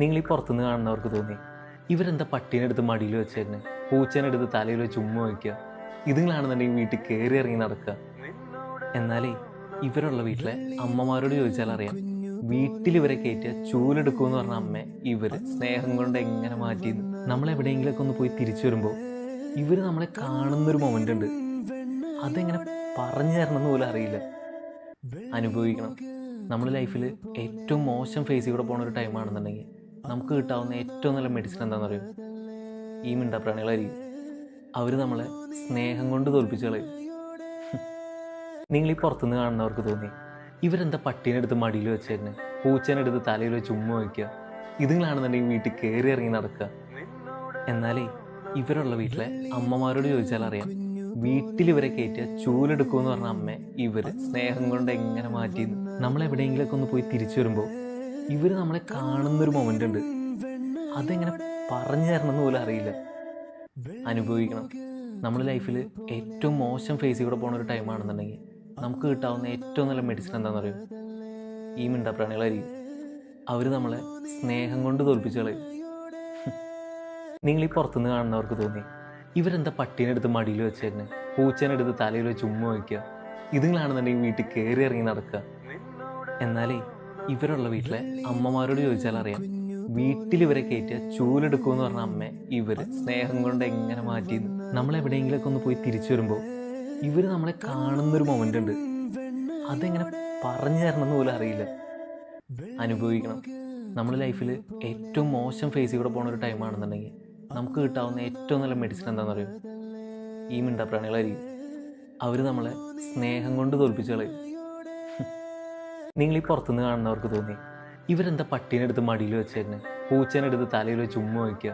നിങ്ങൾ ഈ പുറത്തുനിന്ന് കാണുന്നവർക്ക് തോന്നി. ഇവരെന്താ പട്ടീനെ എടുത്ത് മടിയിൽ വെച്ചേരുന്നു പൂച്ചേനെ എടുത്ത് തലയിൽ വെച്ച് ഉമ്മ വയ്ക്കുക. ഇതുങ്ങളാണെന്നുണ്ടെങ്കിൽ വീട്ടിൽ കയറി ഇറങ്ങി നടക്കുക. എന്നാലേ ഇവരുള്ള വീട്ടിലെ അമ്മമാരോട് ചോദിച്ചാൽ അറിയാം. വീട്ടിൽ ഇവരെ കയറ്റിയ ചൂലെടുക്കുമെന്ന് പറഞ്ഞ അമ്മ ഇവർ സ്നേഹം കൊണ്ട് എങ്ങനെ മാറ്റിയെന്ന്. നമ്മൾ എവിടെയെങ്കിലുമൊക്കെ ഒന്ന് പോയി തിരിച്ചു വരുമ്പോൾ ഇവർ നമ്മളെ കാണുന്നൊരു മൊമെന്റ് ഉണ്ട്. അതെങ്ങനെ പറഞ്ഞു തരണമെന്ന് പോലും അറിയില്ല. അനുഭവിക്കണം. നമ്മുടെ ലൈഫിൽ ഏറ്റവും മോശം ഫേസിൽ കൂടെ പോണ ഒരു ടൈമാണെന്നുണ്ടെങ്കിൽ നമുക്ക് കിട്ടാവുന്ന ഏറ്റവും നല്ല മെഡിസിൻ എന്താണെന്ന് അറിയും ഈ മിണ്ടാപ്രാണികളായിരിക്കും അവർ നമ്മളെ സ്നേഹം കൊണ്ട് തോൽപ്പിച്ചു കളയും. നിങ്ങൾ ഈ പുറത്തുനിന്ന് കാണുന്നവർക്ക് തോന്നി ഇവരെന്താ പട്ടീനെ എടുത്ത് മടിയിൽ വെച്ചായിരുന്നു പൂച്ചേനെ എടുത്ത് തലയിൽ വെച്ച് ഉമ്മ വയ്ക്കുക. ഇതുങ്ങളാണെന്നുണ്ടെങ്കിൽ വീട്ടിൽ കയറി ഇറങ്ങി നടക്കുക. എന്നാലേ ഇവരുള്ള വീട്ടിലെ അമ്മമാരോട് ചോദിച്ചാൽ അറിയാം വീട്ടിൽ ഇവരെ കയറ്റിയ ചൂലെടുക്കുമെന്ന് പറഞ്ഞ അമ്മ ഇവർ സ്നേഹം കൊണ്ട് എങ്ങനെ മാറ്റിയെന്ന്. നമ്മൾ എവിടെയെങ്കിലുമൊക്കെ ഒന്ന് പോയി തിരിച്ചു വരുമ്പോൾ ഇവർ നമ്മളെ കാണുന്നൊരു മൊമെന്റ് ഉണ്ട്. അതെങ്ങനെ പറഞ്ഞു തരണമെന്ന് പോലും അറിയില്ല. അനുഭവിക്കണം. നമ്മൾ ലൈഫിൽ ഏറ്റവും മോശം ഫേസ് കൂടെ പോണ ഒരു ടൈമാണെന്നുണ്ടെങ്കിൽ നമുക്ക് കിട്ടാവുന്ന ഏറ്റവും നല്ല മെഡിസിൻ എന്താണെന്ന് അറിയും? ഈ മിണ്ടാപ്രാണികളായിരിക്കും. അവർ നമ്മളെ സ്നേഹം കൊണ്ട് തോൽപ്പിച്ച് കളയും. നിങ്ങൾ ഈ പുറത്തുനിന്ന് കാണുന്നവർക്ക് തോന്നി ഇവരെന്താ പട്ടീനെ എടുത്ത് മടിയിൽ വെച്ചേരുന്നു പൂച്ചേനെ എടുത്ത് തലയിൽ വെച്ച് ഉമ്മ വയ്ക്കുക ഇതുങ്ങളാണെന്നുണ്ടെങ്കിൽ വീട്ടിൽ കയറി ഇറങ്ങി നടക്കുക. എന്നാലേ ഇവരുള്ള വീട്ടിലെ അമ്മമാരോട് ചോദിച്ചാൽ അറിയാം. വീട്ടിൽ ഇവരെ കയറ്റിയ ചൂലെടുക്കുമെന്ന് പറഞ്ഞ അമ്മ ഇവർ സ്നേഹം കൊണ്ട് എങ്ങനെ മാറ്റിയെന്ന്. നമ്മൾ എവിടെയെങ്കിലുമൊക്കെ ഒന്ന് പോയി തിരിച്ചു വരുമ്പോൾ ഇവർ നമ്മളെ കാണുന്നൊരു മൊമെന്റ് ഉണ്ട്. അതെങ്ങനെ പറഞ്ഞു തരണമെന്ന് പോലും അറിയില്ല. അനുഭവിക്കണം. നമ്മൾ ലൈഫിൽ ഏറ്റവും മോശം ഫേസിൽ കൂടെ പോകുന്ന ഒരു ടൈമാണെന്നുണ്ടെങ്കിൽ നമുക്ക് കിട്ടാവുന്ന ഏറ്റവും നല്ല മെഡിസിൻ എന്താണെന്ന് അറിയും? ഈ മിണ്ടാപ്രാണികളായിരിക്കും. അവർ നമ്മളെ സ്നേഹം കൊണ്ട് തോൽപ്പിച്ചു കളയും നിങ്ങൾ ഈ പുറത്തുനിന്ന് കാണുന്നവർക്ക് തോന്നി. ഇവരെന്താ പട്ടീനെടുത്ത് മടിയിൽ വെച്ചേരുന്നു പൂച്ചേനെടുത്ത് തലയിൽ വെച്ച് ഉമ്മ വയ്ക്കുക